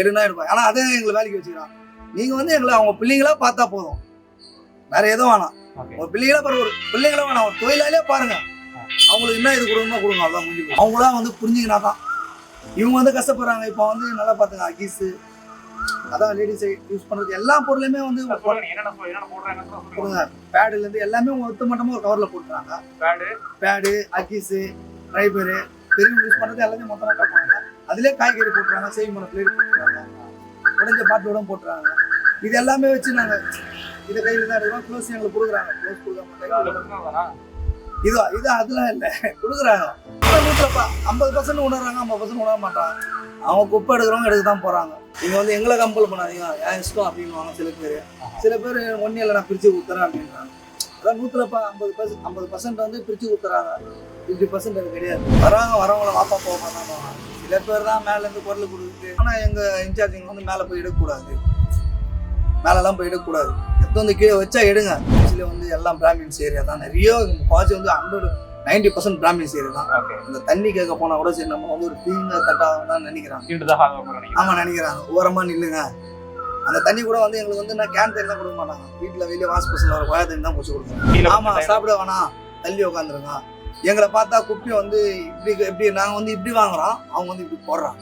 எடுனா எடுப்பாங்க ஆனால் அதே எங்களை வேலைக்கு வச்சுக்கிறாங்க நீங்கள் வந்து எங்களை அவங்க பிள்ளைங்களா பார்த்தா போதும். வேற எதுவும் வேணாம். ஒரு பிள்ளைங்களா பாரு ஒரு பிள்ளைங்களா வேணாம். ஒரு தொழிலாளியே பாருங்க. அவங்களுக்கு என்ன இது கொடுக்கணுமோ கொடுங்க அதான் முடிஞ்சு அவங்களாம் வந்து புரிஞ்சுக்கினா தான். இவங்க வந்து கஷ்டப்படுறாங்க. இப்போ வந்து நல்லா பார்த்துங்க அகீஸு அதான் லேடிஸ் யூஸ் பண்ணுறது எல்லா பொருளுமே வந்து கொடுங்க. பேடுலேருந்து எல்லாமே ஒத்து மட்டமாக ஒரு கவரில் போட்டுறாங்க. பேடு பேடு அக்கீஸு ட்ரைபரு பெரியவங்க யூஸ் பண்ணுறது எல்லாமே மொத்தமாக பார்ப்பாங்க அதிலே காய்கறி போட்டுறாங்க சேவிங் பண்ண பிளேட் உடஞ்ச பாட்டிலோட போட்டுறாங்க. இது எல்லாமே வச்சு நாங்கள் இதை கையில் தான் எடுக்கிறோம். க்ளோஸ் எங்களுக்கு கொடுக்குறாங்க. க்ளோஸ் கொடுக்காம இது இது அதெல்லாம் இல்லை. கொடுக்குறாங்க. நூற்றுலப்பா ஐம்பது பர்சன்ட் உணர்றாங்க ஐம்பது பர்சன்ட் உணர மாட்டாங்க அவங்க குப்பை எடுக்கிறவங்க எடுக்க தான் போகிறாங்க நீங்கள் வந்து எங்களை கம்பல் பண்ணாதீங்க. என் இஷ்டம் அப்படின்வாங்க சில பேர். சில பேர் ஒன்றும் இல்லை நான் பிரித்து கொடுத்துறேன் அப்படின்றாங்க. அதான் நூற்றுலப்பா ஐம்பது பர்சன்ட் ஐம்பது பர்சன்ட் வந்து பிரித்து கொடுத்துறாங்க ஃபிஃப்டி பர்சன்ட் அது கிடையாது. வராங்க வரவங்கள வாப்பா போக மாட்டாங்க. சில பேர் தான் மேலேருந்து குரல் கொடுக்குது. ஆனால் எங்கள் இன்சார்ஜிங்க வந்து மேலே போய் எடுக்கக்கூடாது. மேலெல்லாம் போய் எடுக்கக்கூடாது. எடுத்து வந்து கீழே வச்சா எடுங்க. சில வந்து எல்லாம் பிராமின்ஸ் ஏரியா தான். நிறைய பாசி வந்து hundred ninety percent Brahmins area தான். இந்த தண்ணி கேட்க போனா கூட சரி நம்ம வந்து ஒரு தீங்க தட்டாதான் நினைக்கிறாங்க. ஆமா நினைக்கிறாங்க. ஓரமா நில்லுங்க. அந்த தண்ணி கூட வந்து எங்களுக்கு வந்து நான் கேன் தண்ணி தான் கொடுக்க மாட்டாங்க. வீட்டுல வெளியே வாஷ் பசங்க வர கோயா தண்ணி தான் குடிச்சு கொடுக்குறோம் கீழே ஆமா சாப்பிட வேணாம். தள்ளி உட்காந்துருங்க எங்களை பார்த்தா குப்பி வந்து இப்படி இப்படி நாங்கள் வந்து இப்படி வாங்குறோம். அவங்க வந்து இப்படி போடுறாங்க.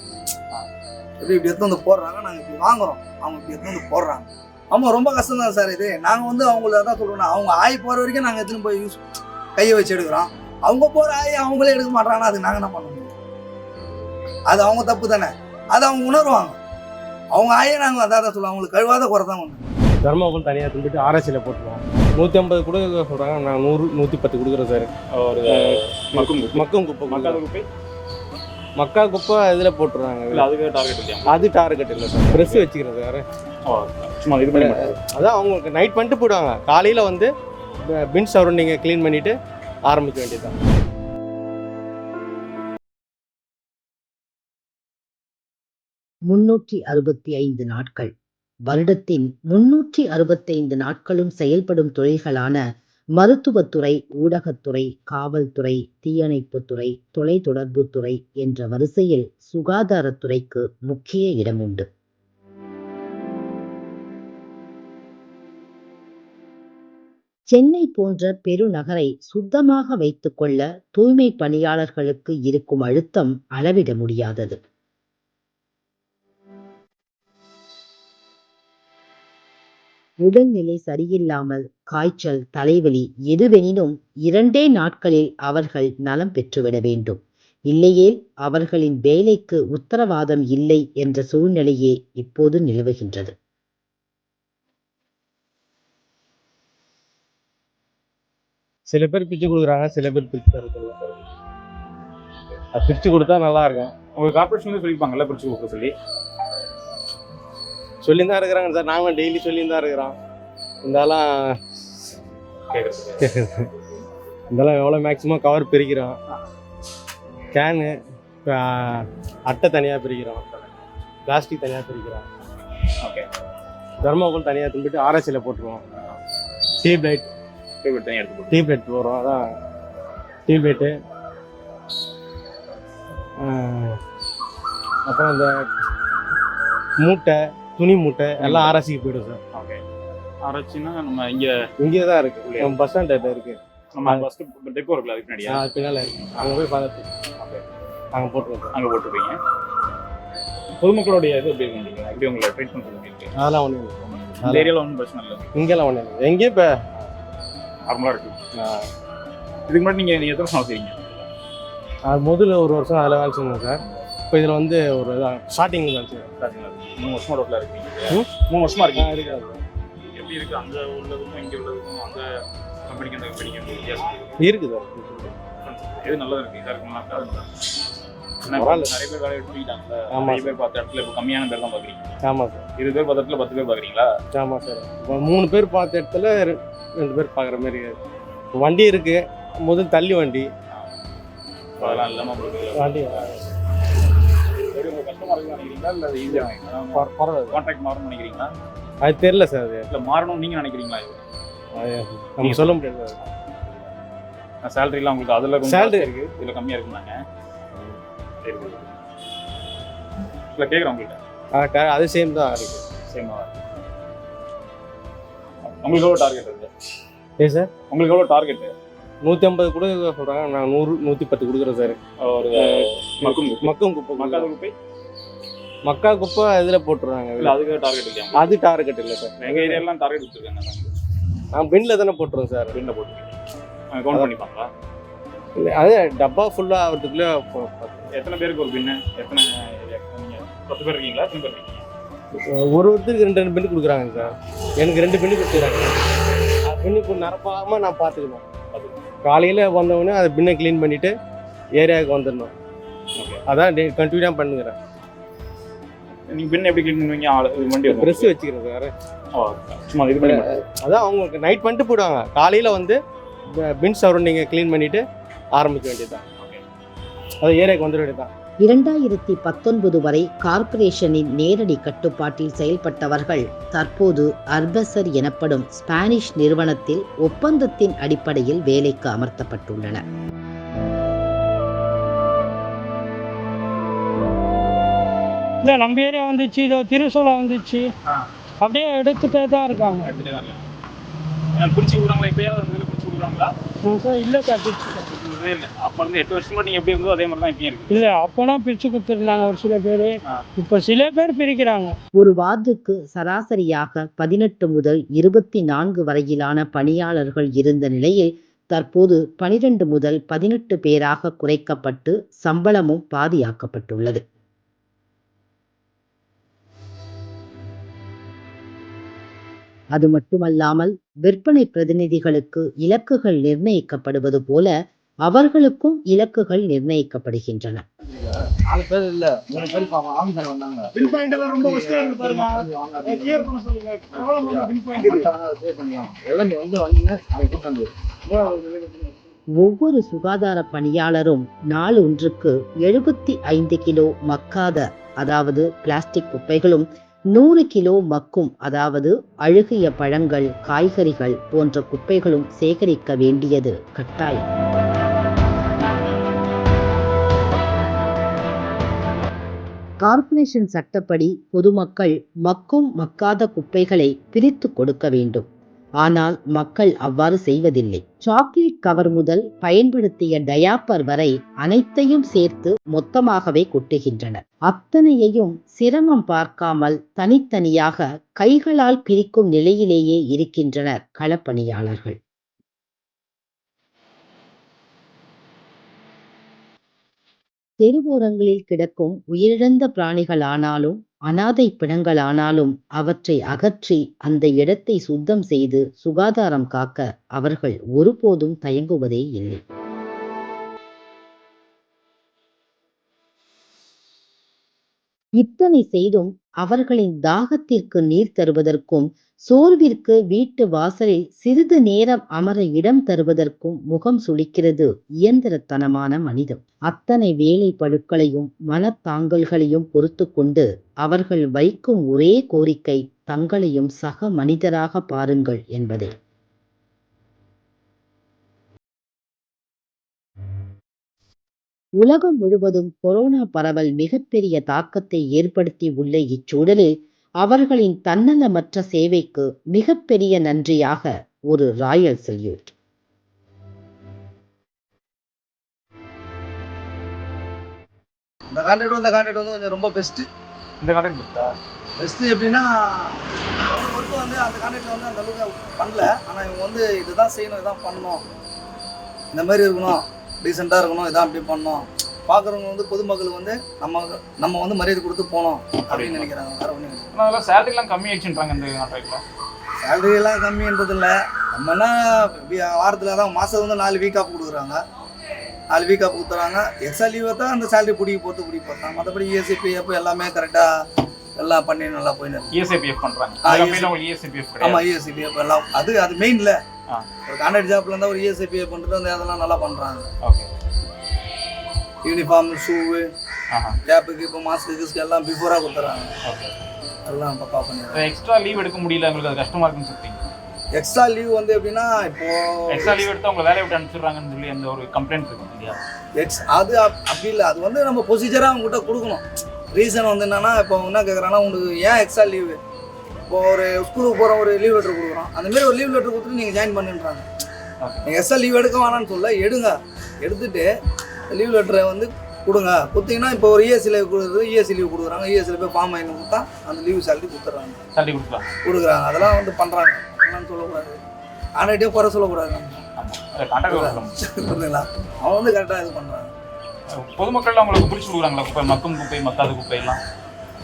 இப்படி இப்படி எடுத்து வந்து போடுறாங்க நாங்கள் இப்படி வாங்குறோம். அவங்க இப்படி எடுத்து வந்து போடுறாங்க. ஆமாம் ரொம்ப கஷ்டம் தான் சார் இது. நாங்கள் வந்து அவங்கள தான் சொல்லணும் அவங்க ஆய் போகிற வரைக்கும் நாங்கள் எடுத்துன்னு போய் யூஸ் கையை வச்சு எடுக்கிறோம். அவங்க போகிற ஆய் அவங்களே எடுக்க மாட்டாங்கன்னா அதுக்கு நாங்கள் என்ன பண்ண முடியும்? அது அவங்க தப்பு தானே? அது அவங்க உணர்வாங்க. அவங்க ஆயை நாங்கள் அதான் தான் சொல்லுவோம். அவங்களுக்கு கழுவாத குறை தான் ஒன்று தர்மாவுக்கு தனியாக திரும்பிட்டு ஆராய்ச்சியில் போட்டுருவோம் நூற்றி ஐம்பது கொடுக்க சொல்கிறாங்க நான் நூறு நூற்றி பத்து கொடுக்குறேன் சார். ஒரு மக்கும் குப்பை. மக்கும் குப்பை கொடுக்குறேன். குப்பை? மக்கா குப்பை இதில் போட்டுருவாங்க இல்ல அதுக்கு டார்கெட் இல்லையா? அது டார்கெட் இல்லை சார். ப்ரெஸ் வச்சுக்கிறேன் சார். சும்மா இது பண்ணி. அதான் அவங்களுக்கு நைட் பண்ணிட்டு போயிடுவாங்க. காலையில் வந்து பின் சரௌண்டிங்கை க்ளீன் பண்ணிவிட்டு ஆரம்பிக்க வேண்டியதுதான். முன்னூற்றி அறுபத்தி ஐந்து நாட்கள். வருடத்தின் முன்னூற்றி அறுபத்தைந்து நாட்களும் செயல்படும் தொழில்களான மருத்துவத்துறை ஊடகத்துறை காவல்துறை தீயணைப்புத்துறை தொலைத்தொடர்புத்துறை என்ற வரிசையில் சுகாதாரத்துறைக்கு முக்கிய இடம் உண்டு சென்னை போன்ற பெருநகரை சுத்தமாக வைத்துக்கொள்ள தூய்மை பணியாளர்களுக்கு இருக்கும் அழுத்தம் அளவிட முடியாதது. உடல்நிலை சரியில்லாமல் காய்ச்சல் தலைவலி எதுவெனினும் இரண்டே நாட்களில் அவர்கள் நலம் பெற்றுவிட வேண்டும். இல்லையேல் அவர்களின் வேலைக்கு உத்தரவாதம் இல்லை என்ற சூழ்நிலையே இப்போது நிலவுகின்றது. சில பேர் பிச்சு கொடுக்குறாங்க சில பேர் பிரித்து தரதில்லை பிரித்து கொடுத்தா நல்லா இருக்கும். உங்க கார்பரேஷன் சொல்லிப்பாங்கல்ல பிரிச்சு கொடுக்க சொல்லி. சொல்லி தான் இருக்கிறாங்க சார். நாங்களும் டெய்லி சொல்லி தான் இருக்கிறோம். இருந்தாலும் இதெல்லாம் எவ்வளோ மேக்ஸிமம் கவர் பிரிக்கிறோம். கேனு அட்டை தனியாக பிரிக்கிறோம். பிளாஸ்டிக் தனியாக பிரிக்கிறோம். ஓகே தர்மாக்கோல் தனியாக திரும்பிட்டு ஆராய்ச்சியில் போட்டுருவோம். டியூப் லைட் ஃபேவரட் தனியாக எடுத்து டியூப் லைட் போடுறோம். அதான் டியூப் லைட்டு அப்புறம் இந்த மூட்டை துணி மூட்டை எல்லாம் ஆராய்ச்சிக்கு போய்டும் சார். ஓகே. ஆராய்ச்சின்னா நம்ம இங்க இங்கே தான் இருக்குது நம்ம பஸ் ஸ்டாண்ட் இருக்குது நம்ம ஃபர்ஸ்ட் டெப்போ இருக்குல்ல அதுக்கு முன்னாடியா அது பின்னால் இருக்குது அங்கே போய் பார்த்துட்டு ஓகே. அங்கே போட்டுருவோம் சார். அங்க போட்டுருப்பீங்க பொதுமக்களுடைய இது எப்படி இருக்கு எப்படி உங்களை ட்ரீட்மெண்ட் பண்ணி இருக்கு அதெல்லாம் ஒன்றும் இல்லை இந்த ஏரியால ஒன்றும் பிரச்சனை இல்லை. இங்கெல்லாம் ஒன்றும் இல்லை. எங்கேயும் இப்போ நார்மலா இருக்கு. இதுக்கு முன்னாடி நீங்க நீங்க எத்தனை வருஷம் செய்றீங்க அது முதல்ல ஒரு வருஷம் அதில் வேலை செஞ்சேன் சார். இப்போ இதில் வந்து ஒரு ஸ்டார்டிங் ஸ்டார்டிங்ல மூணு வருஷமா ரோட்ல இருக்கீங்க? மூணு வருஷமா இருக்கீங்க? இருக்காது எப்படி இருக்கு? அங்க உள்ளதுக்கும் இங்க உள்ளதுக்கும் அந்த கம்பெனிக்கு அந்த கம்பெனிக்கு வித்தியாசம் இருக்குது. எது நல்லதா இருக்கு? இதா இருக்குமா ஏன்னா பரவாயில்ல. நிறைய பேர் வேலையை எடுத்துக்கிட்டாங்க நிறைய பேர் பார்த்த இடத்துல இப்போ கம்மியான பேர் தான் பாக்குறீங்க ஆமாம் சார். இருபது பேர் பார்த்த இடத்துல பத்து பேர் பாக்குறீங்களா ஆமாம் சார். இப்போ மூணு பேர் பார்த்த இடத்துல ரெண்டு பேர் பார்க்குற மாதிரி வண்டி இருக்குது முதல் தள்ளி வண்டி. அதெல்லாம் இல்லாம உங்களுக்கு வண்டி. நினைக்கிறீங்களா இல்ல பரவாயில்ல கான்ட்ராக்ட் மாறணும்னு நினைக்கிறீங்களா? அது தெரில சார் அது. இல்ல மாறணும்னு நீங்க நினைக்கிறீங்களா இது? சொல்ல முடியாது சேலரி எல்லாம் உங்களுக்கு அதுல கொஞ்சம் Salary- ஜாஸ்தியா இருக்கு. இதுல கம்மியா இருக்குனாங்க இல்ல கேக்குறேன் உங்கள்கிட்ட அது சேம் தான் இருக்கு. சேமாக உங்களுக்கு எவ்வளோ டார்கெட் இருக்கு? ஏ சார்? உங்களுக்கு எவ்வளோ டார்கெட் நூற்றி ஐம்பது கூட சொல்கிறாங்க நான் நூறு நூற்றி பத்து கொடுக்குறேன் சார். ஒரு மக்கும் மக்கும் குப்பை மக்காத. குப்பை? மக்கா குப்பை இதில் போட்டுருவாங்க இல்லை அதுக்கு டார்கெட் இல்லையா அது டார்கெட் இல்லை சார். எங்கள் ஏரியாலாம் டார்கெட் கொடுத்துருக்காங்க நான் பின்னில் தானே போட்டுருவோம் சார். பின்ன போட்டுருக்கீங்க கவுண்ட் பண்ணிப்பாங்களா? இல்லை, அது டப்பா ஃபுல்லாக ஆகிறதுக்குள்ளே எத்தனை பேருக்கு ஒரு பின்னு? எத்தனை பத்து பேர் இருக்கீங்களா? எத்தனை பேர் இருக்கீங்க? ஒரு ஒருத்தருக்கு ரெண்டு ரெண்டு பின்னு கொடுக்குறாங்க சார். எனக்கு ரெண்டு பின்னு கொடுத்துறாங்க. பின்னு நிரப்பாமல் நான் பார்த்துக்கணும். காலையில் வந்தவொடனே அதை பின்னை க்ளீன் பண்ணிவிட்டு ஏரியாவுக்கு வந்துடணும். ஓகே. அதான் கண்டினியூ பண்ணுங்கிறேன் நீங்கள் பின் எப்படி க்ளீன் பண்ணுவீங்க? ஆளு இது வண்டி ப்ரெஸ் வச்சுக்கிறேன் சார் ஓ, சும்மா இது பண்ணி அதான் அவங்களுக்கு நைட் பண்ணிட்டு போயிடுவாங்க. காலையில் வந்து பின் சரௌண்டிங்கை க்ளீன் பண்ணிவிட்டு ஆரம்பிக்க வேண்டியது தான் அது ஏரியாவுக்கு வந்துட வேண்டியது தான் இரண்டாயிரத்தி பத்தொன்பது வரை கார்ப்பரேஷனின் நேரடி கட்டுப்பாட்டில் செயல்பட்டவர்கள் தற்போது அர்பசர் எனப்படும் ஸ்பானிஷ் நிறுவனத்தில் ஒப்பந்தத்தின் அடிப்படையில் வேலைக்கு அமர்த்தப்பட்டுள்ளனர். இல்லை நம்ம ஏரியா வந்துச்சு இதோ திருசூலா வந்துச்சு. அப்படியே எடுத்துட்டே தான் இருக்காங்க. எடுத்துகிட்டே தான் இருக்காங்க. இல்லை சார் பிரிச்சு இல்லவே இல்லை அப்போ இருந்து எட்டு வருஷமா நீங்கள் எப்படி இருந்தோ அதே மாதிரி தான் இப்பயும் இருக்கு. இல்லை அப்போனா பிரிச்சு கொடுத்துருந்தாங்க ஒரு சில பேர். ஆ. இப்போ சில பேர் பிரிக்கிறாங்க. ஒரு வார்டுக்கு சராசரியாக பதினெட்டு முதல் இருபத்தி நான்கு வரையிலான பணியாளர்கள் இருந்த நிலையில் தற்போது பனிரெண்டு முதல் பதினெட்டு பேராக குறைக்கப்பட்டு சம்பளமும் பாதியாக்கப்பட்டுள்ளது. அது மட்டுமல்லாமல் விற்பனை பிரதிநிதிகளுக்கு இலக்குகள் நிர்ணயிக்கப்படுவது போல அவர்களுக்கும் இலக்குகள் நிர்ணயிக்கப்படுகின்றன. ஒவ்வொரு சுகாதார பணியாளரும் நாள் ஒன்றுக்கு எழுபத்தி ஐந்து கிலோ மக்காத அதாவது பிளாஸ்டிக் குப்பைகளும் நூறு கிலோ மக்கும் அதாவது அழுகிய பழங்கள் காய்கறிகள் போன்ற குப்பைகளும் சேகரிக்க வேண்டியது கட்டாயம். கார்ப்பரேஷன் சட்டப்படி பொதுமக்கள் மக்கும் மக்காத குப்பைகளை பிரித்து கொடுக்க வேண்டும். ஆனால் மக்கள் அவ்வாறு செய்வதில்லை. சாக்லேட் கவர் முதல் பயன்படுத்திய டயாப்பர் வரை அனைத்தையும் சேர்த்து மொத்தமாகவே கொட்டுகின்றனர். அத்தனையையும் சிரமம் பார்க்காமல் தனித்தனியாக கைகளால் பிரிக்கும் நிலையிலேயே இருக்கின்றனர் களப்பணியாளர்கள். தெருவோரங்களில் கிடக்கும் உயிரிழந்த பிராணிகளானாலும் அனாதை பிணங்களானாலும் அவற்றை அகற்றி அந்த இடத்தை சுத்தம் செய்து சுகாதாரம் காக்க அவர்கள் ஒருபோதும் தயங்குவதே இல்லை. இத்தனை செய்தும் அவர்களின் தாகத்திற்கு நீர் தருவதற்கும் சோர்விற்கு வீட்டு வாசலில் சிறிது நேரம் அமர இடம் தருவதற்கும் முகம் சுளிக்கிறது இயந்திரத்தனமான மனிதம். அத்தனை வேலை பழுக்களையும் மனத்தாங்கல்களையும் பொறுத்து கொண்டு அவர்கள் வைக்கும் ஒரே கோரிக்கை தங்களையும் சக மனிதராக பாருங்கள் என்பதே. உலகம் முழுவதும் கொரோனா பரவல் மிகப்பெரிய தாக்கத்தை ஏற்படுத்தி உள்ள இச்சூழலில் அவர்களின் தன்னலமற்ற சேவைக்கு மிகப்பெரிய நன்றியாக ஒரு ராயல் சல்யூட். இந்த கான்ட்ராக்ட் வந்து கான்ட்ராக்ட் வந்து கொஞ்சம் ரொம்ப பெஸ்ட் இந்த கண்டென்ட் கொடுத்தா பெஸ்ட் எப்படின்னா ஒர்க்கு வந்து அந்த கான்ட்ராக்ட்ல வந்து அந்த அளவுக்கு பண்ணல. ஆனால் இவங்க வந்து இதுதான் செய்யணும் இதான் பண்ணணும். இந்த மாதிரி இருக்கணும். டீசெண்டாக இருக்கணும் இதான் அப்படி பண்ணணும் பார்க்குறவங்க வந்து பொதுமக்களுக்கு வந்து நம்ம நம்ம வந்து மரியாதை கொடுத்து போகணும் அப்படின்னு நினைக்கிறாங்க. வேற ஒன்றும் இல்லை. அதெல்லாம் சேலரிலாம் கம்மி ஆயிடுச்சுன்றாங்க இந்த கான்ட்ராக்டில் சேலரி எல்லாம் கம்மின்றது இல்லை. நம்மனா வாரத்தில் தான் மாதம் வந்து நாலு வீக் ஆஃப் கொடுக்குறாங்க. நாலு வீக் ஆஃப் கொடுத்துறாங்க. எக்ஸ்ட்ரா லீவை தான் அந்த சேலரி பிடிக்க போட்டு பிடிக்க போட்டாங்க. மற்றபடி இஎஸ்ஐ பிஎஃப் எல்லாமே கரெக்டாக எல்லாம் பண்ணி நல்லா போயின்னு. இஎஸ்ஐபிஎஃப் பண்ணுறாங்க இஎஸ்ஐபிஎஃப் ஆமாம் இஎஸ்ஐ பிஎஃப் எல்லாம் அது அது மெயின்ல ஆ. ஒரு கான்ட்ராக்ட் ஜாப்ல இருந்தால் ஒரு இஎஸ்ஐ பிஎஃப் பண்ணுறது அந்த அதெல்லாம் நல்லா பண்ணுறாங்க ஓகே. யூனிஃபார்ம் ஷூவு கேப்புக்கு இப்போ மாஸ்க்கு கிஸ்க்கு எல்லாம் பிஃபோராக கொடுத்துறாங்க. ஓகே. எல்லாம் பக்கா பண்ணிடுறாங்க. எக்ஸ்ட்ரா லீவ் எடுக்க முடியல உங்களுக்கு அது கஷ்டமா இருக்குன்னு சொல்றீங்க. எக்ஸ்ட்ரா லீவ் வந்து எப்படின்னா இப்போ எக்ஸ்ட்ரா லீவ் எடுத்து உங்களை வேலையை விட்டு அனுப்பிச்சிடுறாங்கன்னு சொல்லி அந்த ஒரு கம்ப்ளைண்ட் இருக்கு இல்லையா? எக்ஸ் அது அப்- அப்படி இல்லை. அது வந்து நம்ம ப்ரொசீஜராக அவங்ககிட்ட கொடுக்கணும். ரீசன் வந்து என்னன்னா இப்போ அவங்க என்ன கேட்குறாங்கன்னா உங்களுக்கு ஏன் எக்ஸ்ட்ரா லீவு இப்போ ஒரு ஸ்கூலுக்கு போகிற ஒரு லீவ் லெட்டர் கொடுக்குறோம். அந்த மாதிரி ஒரு லீவ் லெட்டர் கொடுத்துட்டு நீங்கள் ஜாயின் பண்ணுன்றாங்க. நீங்கள் எக்ஸ்ட்ரா லீவ் எடுக்க வேணாம்னு சொல்ல எடுங்க. எடுத்துட்டு லீவ் லெட்டரை வந்து கொடுங்க. கொடுத்தீங்கன்னா இப்போ ஒரு இஎஸ்சி லீவ் கொடுக்குறது இஎஸ்சி லீவ் கொடுக்குறாங்க. இஎஸ்சியில் போய் ஃபார்ம் வாங்கி கொடுத்தா அந்த லீவ் சேலரி கொடுத்துட்றாங்க. தள்ளி கொடுக்கலாம். கொடுக்குறாங்க. அதெல்லாம் வந்து பண்ணுறாங்க என்னன்னு சொல்லக்கூடாது. ஆனாட்டே குறை சொல்லக்கூடாது. புரியுதுங்களா அவன் வந்து கரெக்டாக இது பண்ணுறாங்க பொதுமக்கள்லாம் உங்களுக்கு பிடிச்சி கொடுக்குறாங்களா குப்பை? மக்கும் குப்பை மக்காத குப்பை எல்லாம்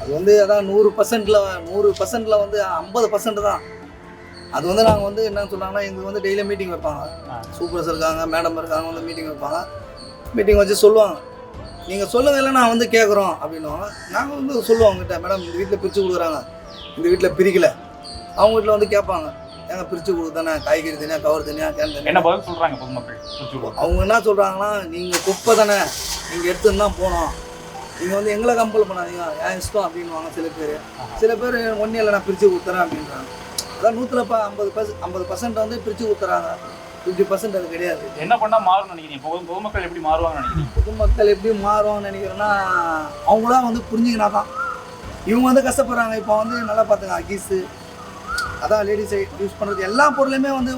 அது வந்து அதான் நூறு பர்சன்ட்ல நூறு பர்சன்ட்ல வந்து ஐம்பது பர்சன்ட் தான். அது வந்து நாங்கள் வந்து என்ன சொல்றாங்கன்னா எங்களுக்கு வந்து டெய்லியும் மீட்டிங் வைப்பாங்க. சூப்பர்ஸ் இருக்காங்க மேடம் இருக்காங்க வந்து மீட்டிங் வைப்பாங்க. மீட்டிங் வச்சு சொல்லுவாங்க. நீங்கள் சொல்லுங்க இல்லை நான் வந்து கேட்குறோம் அப்படின்னுவாங்க. நாங்கள் வந்து சொல்லுவோம் அவங்ககிட்ட மேடம் இந்த வீட்டில் பிரித்து கொடுக்குறாங்க. இந்த வீட்டில் பிரிக்கல. அவங்க வீட்டில் வந்து கேட்பாங்க ஏங்க பிரித்து கொடுத்தானே காய்கறி தனியாக கவர் தனியாக கேன் என்ன பதில் சொல்றாங்க பொதுமக்கள்? அவங்க என்ன சொல்கிறாங்கன்னா நீங்கள் குப்பை தானே? நீங்கள் எடுத்துன்னு தான் போகணும். நீங்கள் வந்து எங்களை கம்பல் பண்ணாதீங்க. ஏன் இஷ்டம் அப்படின்னுவாங்க சில பேர். சில பேர் ஒன்றும் இல்லை நான் பிரித்து கொடுத்துறேன் அப்படின்றாங்க. அதான் நூற்றில் இப்போ ஐம்பது பர்சன்ட் ஐம்பது பர்சன்ட் வந்து பிரித்து கொடுத்துறாங்க ஃபிஃப்டி பர்சன்ட் அது கிடையாது. என்ன பண்ணா மாறும்னு நினைக்கிறீங்க? பொது பொதுமக்கள் எப்படி மாறுவாங்கன்னு நினைக்கிறீங்க? பொதுமக்கள் எப்படி மாறுவாங்கன்னு நினைக்கிறேன்னா அவங்களாம் வந்து புரிஞ்சுக்கினா தான். இவங்க வந்து கஷ்டப்படுறாங்க. இப்போ வந்து நல்லா பார்த்துங்க அகீஸு. அதான் லேடிஸ் யூஸ் பண்ணுறது எல்லா பொருளுமே வந்து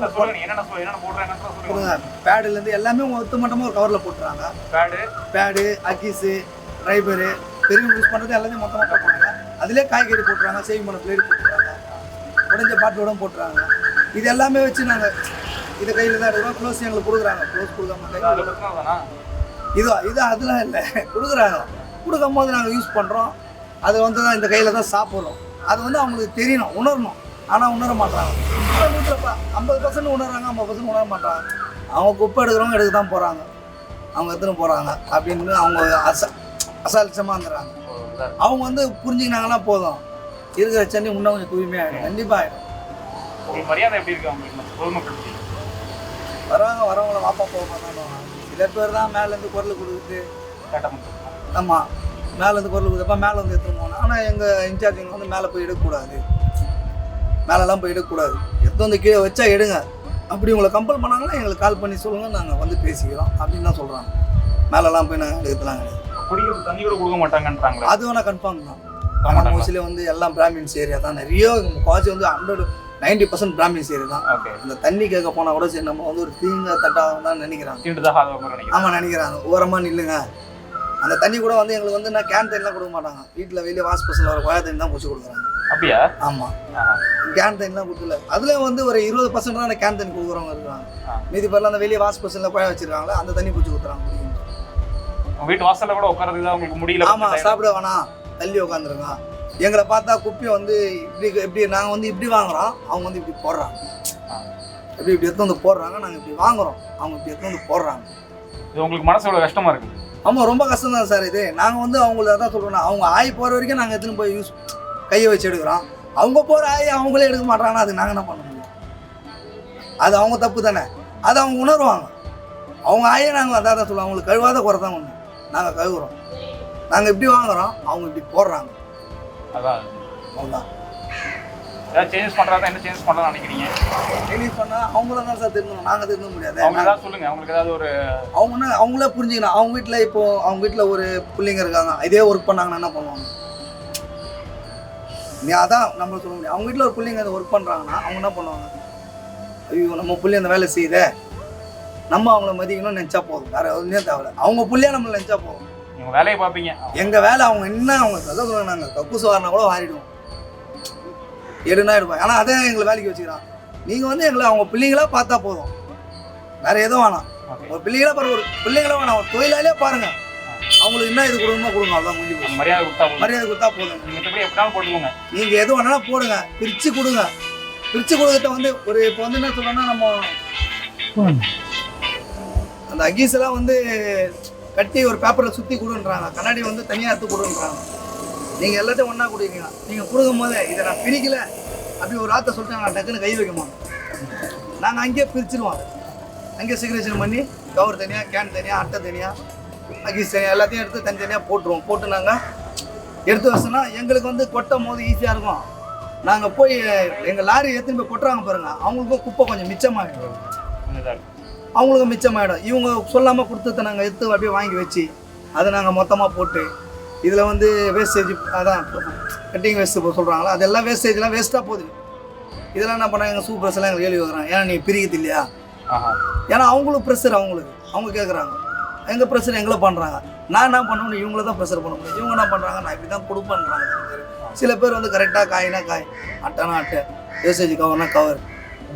பேடுலேருந்து எல்லாமே ஒத்து மட்டமாக ஒரு கவரில் போட்டுறாங்க. பேடு பேடு அக்கீஸு ட்ரைபரு பெரிய யூஸ் பண்ணுறது எல்லாத்தையும் மொத்தமாக போட்டுறாங்க அதிலே காய்கறி போட்டுறாங்க சேவிங் பண்ண பிளேட் போட்டுறாங்க உடஞ்ச பாட்டிலோட போட்டுறாங்க. இது எல்லாமே வச்சு நாங்கள் இதை கையில் தான் எடுக்கிறோம். க்ளோஸ் எங்களுக்கு கொடுக்குறாங்க. க்ளோஸ் கொடுக்காம கையில் இது இது அதெல்லாம் இல்லை. கொடுக்குறாங்க. கொடுக்கும் போது நாங்கள் யூஸ் பண்ணுறோம் அது வந்து தான் இந்த கையில் தான் சாப்பிட்றோம் அது வந்து அவங்களுக்கு தெரியணும் உணரணும். ஆனால் உணர மாட்டாங்க நூற்றுல ஐம்பது பர்சன்ட் உணர்றாங்க ஐம்பது பர்சன்ட் உணர மாட்டாங்க அவங்க குப்பை எடுக்கிறவங்க எடுக்க தான் போகிறாங்க அவங்க எடுத்துன்னு போகிறாங்க அப்படின்னு அவங்க அச அசால்சமாக வந்துடுறாங்க அவங்க வந்து புரிஞ்சுக்கினாங்கன்னா போதும். இருக்கிற சென்னை இன்னும் கொஞ்சம் தூய்மையாகிடும் கண்டிப்பாக ஆகிடும் உங்களுக்கு மரியாதை எப்படி இருக்கு அவங்களுக்கு? பொதுமக்கள் வரவங்க வரவங்கள வாப்பா போக மாட்டாங்க சில பேர் தான் மேலேருந்து குரல் மட்டும். ஆமாம் மேலேருந்து குரல் கொடுத்தப்ப மேலே வந்து எடுத்துன்னு போகணும் ஆனால் எங்கள் இன்சார்ஜிங்க வந்து மேலே போய் எடுக்கக்கூடாது. மேலெல்லாம் போய் எடுக்கக்கூடாது. எடுத்து வந்து கீழே வச்சா எடுங்க. அப்படி உங்களை கம்பல் பண்ணாங்கன்னா எங்களுக்கு கால் பண்ணி சொல்லுங்கள் நாங்கள் வந்து பேசிக்கிறோம். அப்படின்னு தான் சொல்கிறாங்க மேலெல்லாம் போய் நாங்கள் எடுக்கலாம் கிடையாது. குடிக்கிறது தண்ணி கூட கொடுக்க மாட்டாங்கன்றாங்களே. அது வேணால் கன்ஃபார்ம் தான். ஆனால்? மோஸ்ட்லி வந்து எல்லாம் பிராமின்ஸ் ஏரியா தான். நிறைய முக்கால்வாசி வந்து hundred ninety percent Brahmins area தான். ஓகே இந்த தண்ணி கேட்க போனால் கூட சரி நம்ம வந்து ஒரு தீங்க தட்டாக தான் நினைக்கிறாங்க. ஆமாம் நினைக்கிறாங்க. ஓரமாக நில்லுங்க. அந்த தண்ணி கூட வந்து எங்களுக்கு வந்து நான் கேன் தண்ணிலாம் கொடுக்க மாட்டாங்க. வீட்டில் வெளியே வாஷ் பஸ்ஸில் வர குழாய் தண்ணி தான் பிடிச்சி கொடுக்குறாங்க. அப்படியா? ஆமாம். கேன் தண்ணிலாம் கொடுக்கல. அதில் வந்து ஒரு இருபது பர்சன்ட் தான் அந்த கேன் தண்ணி கொடுக்குறவங்க இருக்காங்க. ஆ. மீதி பேர்லாம் அந்த வெளியே வாஷ் பஸ்ஸில் குழாய் வச்சிருக்காங்களா அந்த தண்ணி பிடிச்சி கொடுக்குறாங்க. உங்க வீட்டு வாசல்ல கூட உட்காரதுக்கு தான் உங்களுக்கு முடியல. ஆமாம் சாப்பிட வேணாம். தள்ளி உட்காந்துருங்க எங்களை பார்த்தா குப்பையை வந்து இப்படி இப்படி நாங்கள் வந்து இப்படி வாங்குறோம். அவங்க வந்து இப்படி போடுறாங்க. ஆ. இப்படி இப்படி எடுத்து வந்து போடுறாங்க. நாங்கள் இப்படி வாங்குறோம். அவங்க இப்படி எடுத்து வந்து போடுறாங்க. இது உங்களுக்கு மனசு எவ்வளவு கஷ்டமா இருக்கு. ஆமாம் ரொம்ப கஷ்டம் தான் சார் இது. நாங்கள் வந்து அவங்கள தான் சொல்கிறோம் அவங்க ஆய் போகிற வரைக்கும் நாங்கள் எடுத்துன்னு போய் யூஸ் கையை வச்சு எடுக்கிறோம். அவங்க போகிற ஆய் அவங்களே எடுக்க மாட்டாங்கன்னா அது நாங்கள் என்ன பண்ண முடியும்? அது அவங்க தப்பு தானே? அது அவங்க உணர்வாங்க. அவங்க ஆயே நாங்கள் அதான் தான் சொல்லுவோம். அவங்களுக்கு கழுவாத குறை தான் ஒன்று நாங்கள் கழுவுறோம். நாங்கள் இப்படி வாங்குறோம்? அவங்க இப்படி போடுறாங்க. அதான். அவ்வளோதான் ஏதாவது சேஞ்சஸ் பண்றதா என்ன சேஞ்சஸ் பண்ணலாம் நினைக்கிறீங்க? ரிலீஸ் பண்ணால் அவங்கள தான் சார் திருந்தணும். நாங்கள் திருந்த முடியாது. அவங்க ஏதாவது சொல்லுங்க. அவங்களுக்கு ஏதாவது ஒரு அவங்க அவங்களே புரிஞ்சுக்கணும். அவங்க வீட்டில் இப்போ அவங்க வீட்டில் ஒரு பிள்ளைங்க இருக்காங்க. இதே ஒர்க் பண்ணாங்கன்னா என்ன பண்ணுவாங்க? நீ அதான் நம்ம சொல்ல முடியும். அவங்க வீட்டில் ஒரு பிள்ளைங்க ஒர்க் பண்ணுறாங்கன்னா அவங்க என்ன பண்ணுவாங்க? ஐயோ நம்ம பிள்ளை அந்த வேலை செய்யுதே. நம்ம அவங்கள மதிக்கணும்னு நினச்சா போதும். வேற ஒன்றுமே தேவையில்ல. அவங்க பிள்ளைய நம்மள நினச்சா போதும். நீங்க வேலையை பார்ப்பீங்க. எங்கள் வேலை அவங்க என்ன அவங்க அதான் சொல்லுவாங்க நாங்கள் கக்கூசு வாரினா கூட வாரிடுவோம் எடுனா எடுப்போம். ஆனால் அதே எங்களை வேலைக்கு வச்சுக்கிறான். நீங்கள் வந்து எங்களை அவங்க பிள்ளைங்களா பார்த்தா போதும். வேற எதுவும் வேணாம். ஒரு பிள்ளைகளா பாருங்க ஒரு பிள்ளைங்கள வேணாம். ஒரு தொழிலாளியே பாருங்க. அவங்களுக்கு என்ன இது கொடுக்கணுமோ கொடுங்க. அவ்வளோதான் முடிஞ்சு. மரியாதை கொடுத்தா போதும். மரியாதை கொடுத்தா போதுங்க நீங்க எப்படி எப்படினாலும் போட்டுக்கோங்க. நீங்க எது வேணாலும் போடுங்க. பிரிச்சு கொடுங்க. பிரிச்சு கொடுக்கறத வந்து ஒரு இப்போ வந்து என்ன சொல்றோம்னா நம்ம அந்த அகீஸ் எல்லாம் வந்து கட்டி ஒரு பேப்பரில் சுற்றி கொடுன்றாங்க. கண்ணாடி வந்து தனியாக எடுத்து கொடுன்றாங்க. நீங்கள் எல்லாத்தையும் ஒன்றா கொடுக்குறீங்க. நீங்கள் கொடுக்கும் போது இதை நான் பிரிக்கல. அப்படி ஒரு வார்த்தை சொல்லிட்டு நான் டக்குன்னு கை வைக்க மாட்டோம் நாங்கள் அங்கேயே பிரிச்சிருவோம். அங்கேயே சிக்னேச்சர் பண்ணி கவர் தனியாக கேன் தனியாக அட்டை தனியாக அகீஸ் தனியாக எல்லாத்தையும் எடுத்து தனித்தனியாக போட்டுருவோம். போட்டு நாங்கள் எடுத்து வச்சோன்னா எங்களுக்கு வந்து கொட்டும் போது ஈஸியாக இருக்கும். நாங்கள் போய் எங்கள் லாரி எடுத்துன்னு போய் கொட்டுறாங்க பாருங்கள் அவங்களுக்கும் குப்பை கொஞ்சம் மிச்சமாகிடும் அவங்களுக்கும் மிச்சமாயிடும். இவங்க சொல்லாமல் கொடுத்ததை நாங்கள் எடுத்து அப்படியே வாங்கி வச்சு அதை நாங்கள் மொத்தமாக போட்டு இதில் வந்து வேஸ்டேஜ் அதான் கட்டிங் வேஸ்ட் சொல்கிறாங்களா அதெல்லாம் வேஸ்டேஜ்லாம் வேஸ்ட்டாக போகுது. இதெல்லாம் என்ன பண்ணாங்க எங்கள் சூப்பர்ஸ் எல்லாம் எங்களுக்கு கேள்வி வைக்கிறாங்க. ஏன்னா நீ பிரிக்கிறது இல்லையா? ஏன்னா அவங்களுக்கு ப்ரெஷர் அவங்களுக்கு. அவங்க கேட்குறாங்க எங்கள் ப்ரெஷர் எங்களை பண்ணுறாங்க நான் என்ன பண்ணணும் இவங்கள தான் ப்ரெஷர் பண்ண முடியும். இவங்க என்ன பண்ணுறாங்க நான் இப்படி தான் கொடுப்பேன்றாங்க. சில பேர் சில பேர் வந்து கரெக்டாக காய்னா காய் அட்டைனா அட்டை வேஸ்டேஜ் கவர்னா கவர்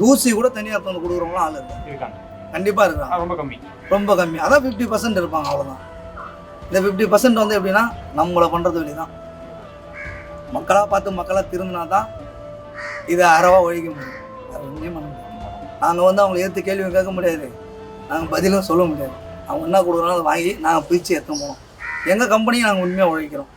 தூசி கூட தனியாக வந்து கொடுக்குறவங்களும் ஆள் இருக்காங்க. கண்டிப்பாக இருக்கிறாங்க ஆ, ரொம்ப கம்மி. ரொம்ப கம்மி. அதான் ஃபிஃப்டி பர்சன்ட் இருப்பாங்க அவ்வளோதான் இந்த ஃபிஃப்டி பர்சன்ட் வந்து எப்படின்னா நம்மளை பண்ணுறது வழி தான் மக்களாக பார்த்து மக்களாக திருந்தினா தான் இதை அறவா ஒழிக்க முடியும். ஒன்றுமே பண்ண நாங்கள் வந்து அவங்களை ஏற்று கேள்வி கேட்க முடியாது. நாங்கள் பதிலும் சொல்ல முடியாது. அவங்க என்ன கொடுக்குறாங்களோ அதை வாங்கி நாங்கள் பிரித்து எடுத்து போனோம் எங்கள் கம்பெனியை நாங்கள் உண்மையாக உழைக்கிறோம்.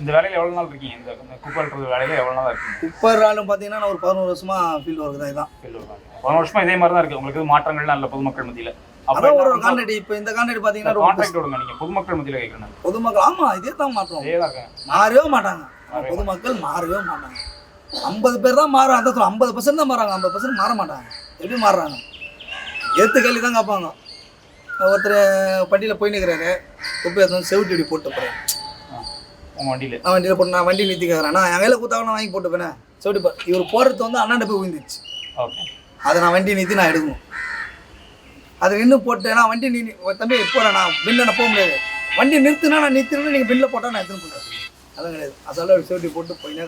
இந்த வேலையில எவ்வளவு நாள் இருக்கீங்க? இந்த குப்பை வேலையில எவ்வளவு நாள் இருக்கீங்க? இப்போ ஆளும் பார்த்தீங்கன்னா நான் ஒரு பதினோரு வருஷமாக ஃபீல்டு ஒர்க் தான் இதுதான் ஃபீல்டு இருக்காங்க போன வருஷமா இதே மாதிரி தான் இருக்கு. உங்களுக்கு மாற்றங்கள்லாம் இல்லை பொதுமக்கள் மத்தியில? அதான் ஒரு கான்ட்ராக்ட் இப்போ இந்த கான்ட்ராக்ட் பார்த்தீங்கன்னா கான்ட்ராக்ட் விடுங்க நீங்க பொதுமக்கள் மத்தியில கேட்கறேன் பொதுமக்கள் ஆமாம் இதே தான் மாற்றோம். தான் மாறவே மாட்டாங்க. பொதுமக்கள் மாறவே மாட்டாங்க. ஐம்பது பேர் தான் மாறும் அந்த சொல்ல ஐம்பது பர்சன்ட் தான் மாறாங்க ஐம்பது பர்சன்ட் மாற மாட்டாங்க. எப்படி மாறுறாங்க? ஏற்று கேள்வி தான் கேட்பாங்க. ஒருத்தர் வண்டியில் போய் நிற்கிறாரு குப்பை செவிட்டி இப்படி போட்டு போகிறேன் வண்டியில. நான் வண்டியில் போட்டு நான் வண்டி நிறுத்தி கேட்குறேன் நான் என் கையில் நான் வாங்கி போட்டு போனேன் செவிட்டி போ இவர் போகிறது வந்து அண்ணாண்ட போய் விழுந்துச்சு ஓகே. அதை நான் வண்டி நிறுத்தி நான் எடுக்கணும். அதை நின்று போட்டேன்னா வண்டி நீ தம்பி போகிறேன் நான் பின்னில் நான் போக முடியாது. வண்டி நிறுத்துனா நான் நிறுத்தினா நீங்கள் பின்னில் போட்டால் நான் எடுத்துன்னு போயிடுவேன் அதெல்லாம் கிடையாது. அதெல்லாம் செவிட்டி போட்டு போயினே.